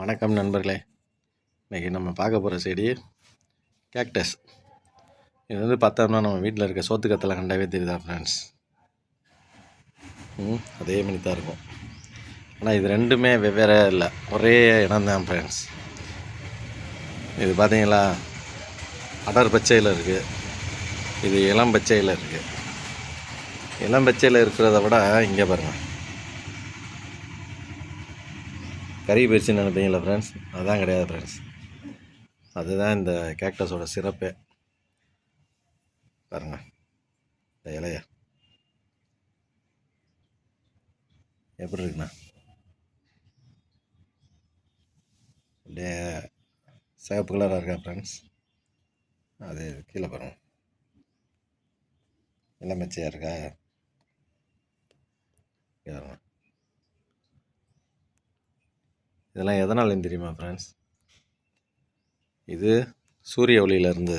வணக்கம் நண்பர்களே. இன்றைக்கி நம்ம பார்க்க போகிற செடி கேக்டஸ். இது வந்து பார்த்தோம்னா நம்ம வீட்டில் இருக்க சோத்து கத்தலை கண்டாவே தெரியுதா ஃப்ரெண்ட்ஸ் ம் அதே மாதிரி தான் இருக்கும். ஆனால் இது ரெண்டுமே வெவ்வேறு இல்லை. ஒரே இடம் தான் ஃப்ரெண்ட்ஸ் இது பார்த்தீங்களா? அடர் பச்சையில் இருக்குது இது இளம் பச்சையில் இருக்குது இளம் பச்சையில் இருக்கிறத விட இங்கே பாருங்கள் கறி போயிடுச்சுன்னு நினைப்பீங்களா ஃப்ரெண்ட்ஸ் அதுதான் கிடையாது ஃப்ரெண்ட்ஸ் அதுதான் இந்த கேக்டஸோட சிறப்பே. பாருங்க இந்த இலைய. எப்படி இருக்குண்ணா? அப்படியே சிவப்பு கலராக இருக்கா ஃப்ரெண்ட்ஸ் அது கீழே பாருங்க. இளமச்சையாக இருக்கா இங்க பாருங்க இதெல்லாம் எதனாலன்னு தெரியுமா ஃப்ரெண்ட்ஸ் இது சூரிய ஒளியிலேருந்து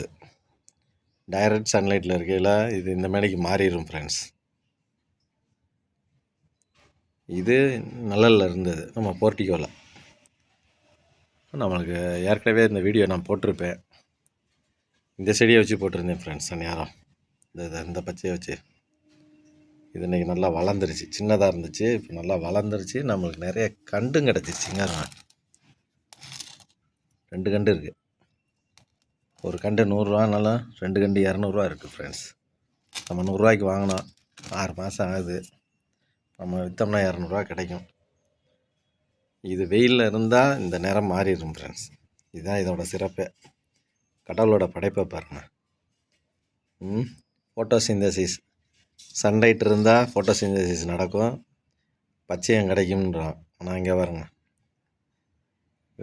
டைரக்ட் சன்லைட்டில் இருக்கையில் இது இந்த மேடைக்கு மாறிடும் ஃப்ரெண்ட்ஸ் இது நிழல்ல இருந்தது நம்ம போர்ட்டிகோவில் நம்மளுக்கு ஏற்கனவே இந்த வீடியோ நான் போட்டிருப்பேன். இந்த செடியை வச்சு போட்டிருந்தேன் ஃப்ரெண்ட்ஸ் நேரம் இந்த இந்த பச்சையை வச்சு. இது இன்றைக்கி நல்லா வளர்ந்துருச்சு. சின்னதாக இருந்துச்சு இப்போ நல்லா வளர்ந்துருச்சு. நம்மளுக்கு நிறைய கண்டும் கிடச்சிருச்சுங்க ரெண்டு கண்டு இருக்குது ஒரு கண்டு நூறுரூவானாலும் ரெண்டு கண்டு இரநூறுவா இருக்குது ஃப்ரெண்ட்ஸ் நம்ம நூறுரூவாய்க்கு வாங்கினோம். ஆறு மாதம் ஆகுது. நம்ம விற்றோம்னா இரநூறுவா கிடைக்கும். இது வெயிலில் இருந்தால் இந்த நேரம் மாறிடும் ஃப்ரெண்ட்ஸ் இதுதான் இதோட சிறப்பே. கடவுளோட படைப்பை பாருங்கள் ம்? ஃபோட்டோசிந்தசிஸ் சன்லைட் இருந்தால் ஃபோட்டோசிந்தசிஸ் நடக்கும். பச்சையம் கிடைக்கும்ன்றான். ஆனால் இங்கே பாருங்க.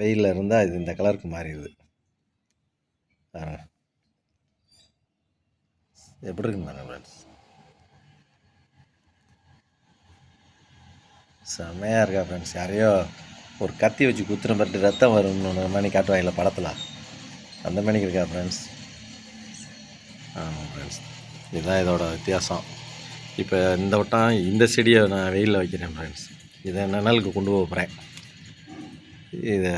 வெயிலில் இருந்தால் இது இந்த கலருக்கு மாறிடுது. பாருங்க. எப்படி இருக்குன்னு பாருங்க ஃப்ரெண்ட்ஸ் செம்மையாக இருக்கா ஃப்ரெண்ட்ஸ் யாரையோ ஒரு கத்தி வச்சு குத்துற பட்டு ரத்தம் வரும்னு மணி காட்டுவாங்கல்ல படத்தில். அந்த மாதிரி இருக்கா ஃப்ரெண்ட்ஸ் ஆமாம் ஃப்ரெண்ட்ஸ் இதுதான் இதோட வித்தியாசம். இப்போ இந்த வட்டம் இந்த செடியை நான் வெயிலில் வைக்கிறேன் ஃப்ரெண்ட்ஸ் இதை நிழலுக்கு கொண்டு போக போகிறேன். இதை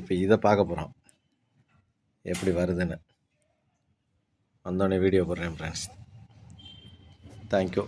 இப்போ இதை பார்க்க போகிறோம். எப்படி வருதுன்னு. வந்தோடனே வீடியோ போடுறேன் ஃப்ரெண்ட்ஸ் தேங்க்யூ